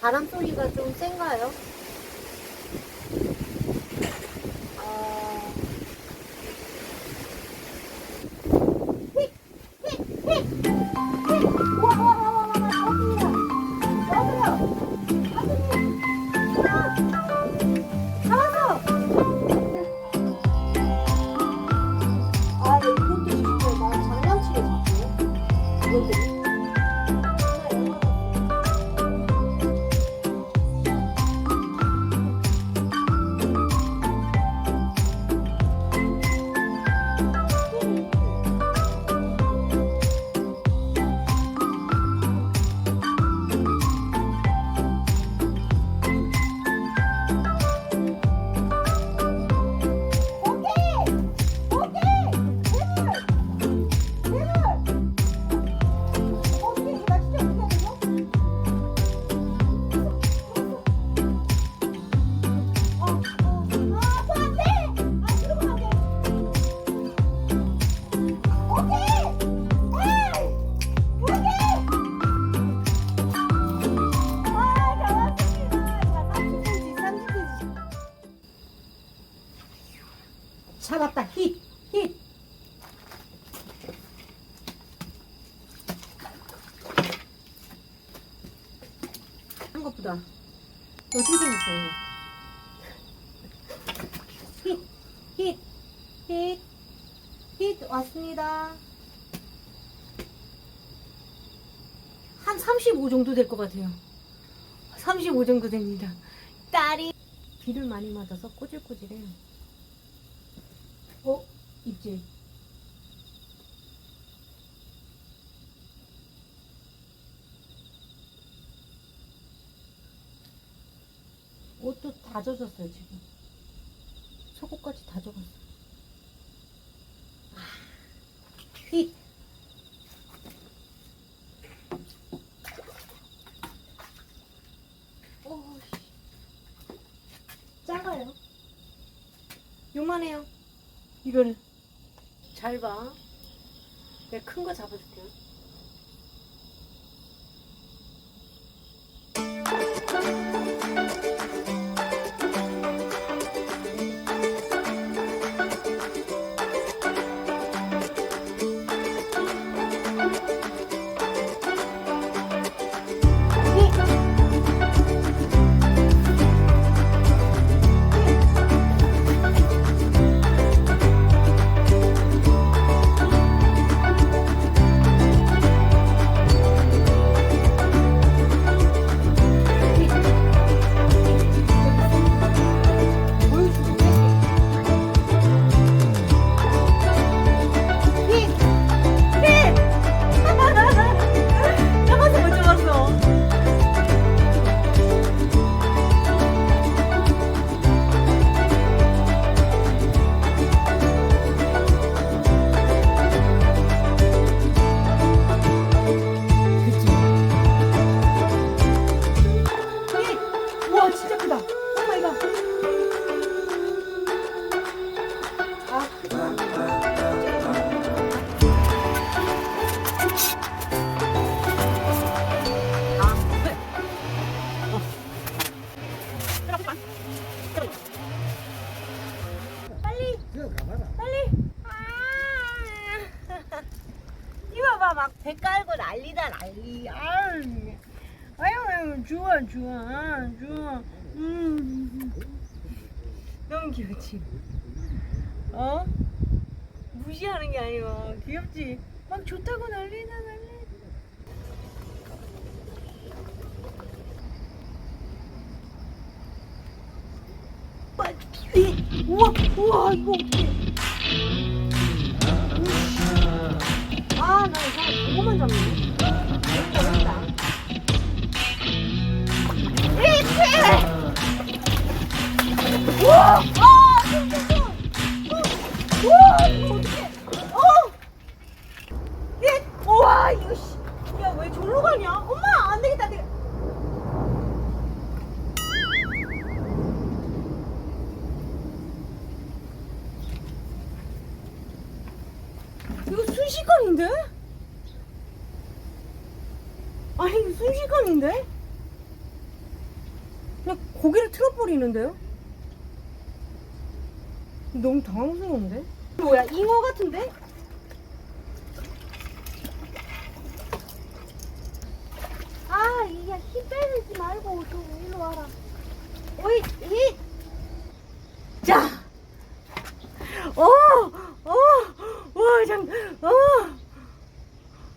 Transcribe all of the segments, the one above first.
바람 소리가 좀 센가요? 어. 아, 이것도. 잡았다. 힛, 힛. 한 것보다 어떻게 생겼어요? 힛, 힛, 힛, 힛 왔습니다. 한 35 정도 될 것 같아요. 35 정도 됩니다. 딸이 비를 많이 맞아서 꼬질꼬질해요. 어? 입질. 옷도 다 젖었어요, 지금. 속옷까지 다 젖었어. 아, 힛! 오, 씨. 작아요. 요만해요. 이거는. 잘 봐. 내가 큰 거 잡아줄게 막 배 깔고 난리다 난리. 아유 아유 좋아 좋아 좋아. 음. 너무 귀엽지? 어? 무시하는 게 아니고. 귀엽지? 막 좋다고 난리다 난리. 우와 우와 이거 어떡해 아 나 이거 이거만 잡네 어렵다 이렇게 우와 아 우와 이거 어떡해 어 예! 우와 이거 씨 야 왜 졸로 가냐 엄마 안 되겠다 안 되겠다 이거 순식간인데? 아니 이거 순식간인데? 그냥 고개를 틀어버리는데요? 너무 당황스러운데? 뭐야 잉어 같은데? 아 이게 힘 빼지 말고 좀 일로 와라 오이 이 자! 오! 오! 와, 장, 어!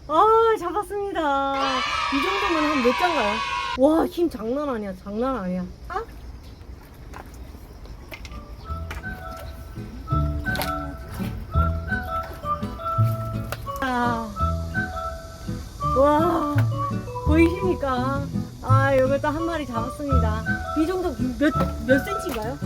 아, 잡았습니다. 이 정도면 한 몇 장 가요? 와, 힘 장난 아니야, 장난 아니야. 아? 아, 와, 보이십니까? 아, 이것도 한 마리 잡았습니다. 이 정도 몇, 몇 센치인가요?